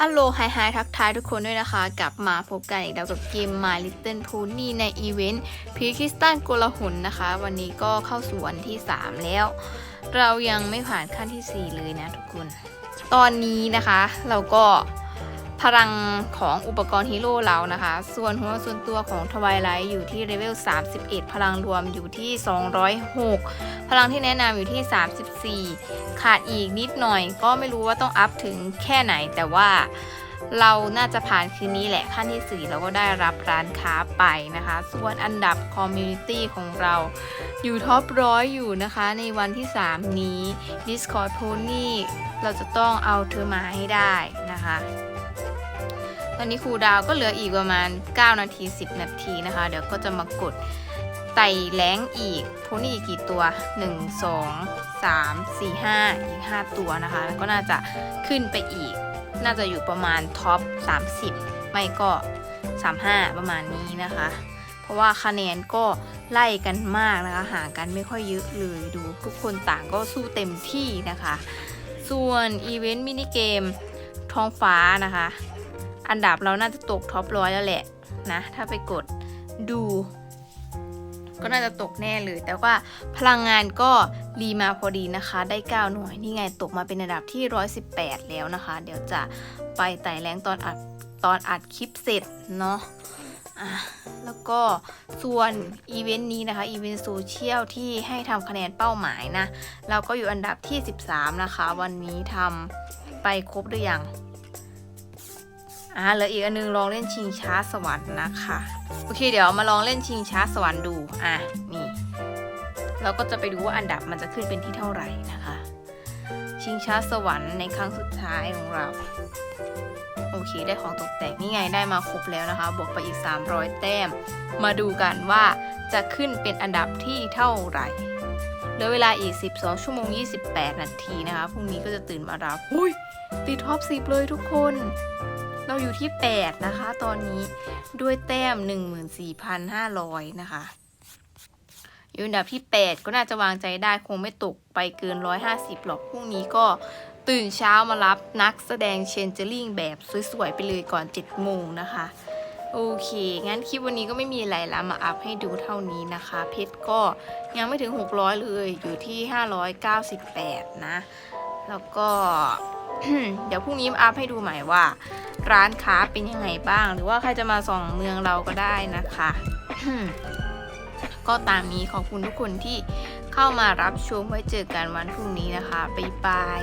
อัลโลไฮไฮทักทายทุกคนด้วยนะคะ กลับมาพบกันอีกแล้วกับเกม My Little Pony ในอีเวนต์พีคริสตันโกลาหุนนะคะ วันนี้ก็เข้าสู่วันที่ 3 แล้ว เรายังไม่ผ่านขั้นที่ 4 เลยนะทุกคน ตอนนี้นะคะ เราก็ พลังของอุปกรณ์ฮีโร่เรานะคะ ส่วนหัวส่วนตัวของทวายไลท์อยู่ที่เลเวล 31 พลังรวมอยู่ที่ 206 พลังที่แนะนำอยู่ที่ 34 ขาดอีกนิดหน่อย ก็ไม่รู้ว่าต้องอัพถึงแค่ไหน แต่ว่าเราน่าจะผ่านคืนนี้แหละขั้นที่ 4 เราก็ได้รับร้านค้าไปนะคะ ส่วนอันดับคอมมูนิตี้ของเราอยู่ท็อปร้อยอยู่นะคะ ในวันที่ 3 นี้ Discord Pony เราจะต้องเอาเธอมาให้ได้นะคะ ตอนนี้ครูดาวก็เหลืออีกประมาณ 9 นาที 10 นาทีนะคะ เดี๋ยวก็จะมากดไต่แรงอีกพนี่อีกกี่ตัว 1 2 3 4 5 อีก 5 ตัวนะคะ แล้วก็น่าจะขึ้นไปอีก น่าจะอยู่ประมาณท็อป 30 ไม่ก็ 35 ประมาณนี้นะคะ เพราะว่าคะแนนก็ไล่กันมากนะคะ ห่างกันไม่ค่อยเยอะเลยดูทุกคนต่างก็สู้เต็มที่นะคะ ส่วนอีเวนต์มินิเกมท้องฟ้านะคะ อันดับเราน่าจะตกท็อปร้อยแล้วแหละนะ ถ้าไปกดดู ก็น่าจะตกแน่เลย แต่ว่าพลังงานก็รีมาพอดีนะคะ ได้ 9 หน่วย นี่ไงตกมาเป็นอันดับที่ 118 แล้วนะคะ เดี๋ยวจะไปไต่แรงตอนอัดตอนอัดคลิปเสร็จเนาะอะแล้วก็ส่วนอีเวนต์นี้นะคะอีเวนต์โซเชียลที่ให้ทำคะแนนเป้าหมายนะ เราก็อยู่อันดับที่ 13 นะคะ วันนี้ทำไปครบหรือยัง อ่าเหลืออีกอันนึงลองเล่นชิงช้าสวรรค์นะคะ โอเค เดี๋ยวมาลองเล่นชิงช้าสวรรค์ดู อะ นี่ เราก็จะไปดูว่าอันดับมันจะขึ้นเป็นที่เท่าไหร่นะคะ ชิงช้าสวรรค์ในครั้งสุดท้ายของเรา โอเค ได้ของตกแต่งนี่ไงได้มาครบแล้วนะคะ บวกไปอีก 300 แต้ม มาดูกันว่าจะขึ้นเป็นอันดับที่เท่าไหร่เหลือเวลาอีก 12 ชั่วโมง 28 นาทีนะคะ พรุ่งนี้ก็จะตื่นมารับ อุ้ยติดท็อป10เลยทุกคน เราอยู่ที่ 8 นะคะ ตอนนี้ด้วยแต้ม 14,500 นะคะ อยู่อันดับที่ 8 ก็น่าจะวางใจได้คงไม่ตกไปเกิน 150 หรอกพรุ่งนี้ก็ตื่นเช้ามารับนักแสดงเชนเจอริงแบบสวยๆ ไปเลยก่อน 7 โมงนะคะ โอเค งั้นคลิปวันนี้ก็ไม่มีอะไรละมาอัพให้ดูเท่านี้นะคะ เพชรก็ยังไม่ถึง 600 เลย อยู่ที่ 598 นะ แล้วก็ เดี๋ยวพรุ่งนี้อัพให้ดูใหม่ว่า ร้านค้าเป็นยังไงบ้าง หรือว่าใครจะมาส่องเมืองเราก็ได้นะคะก็ตามนี้ขอบคุณทุกคนที่เข้ามารับชมไว้เจอกันวันพรุ่งนี้นะคะบ๊ายบาย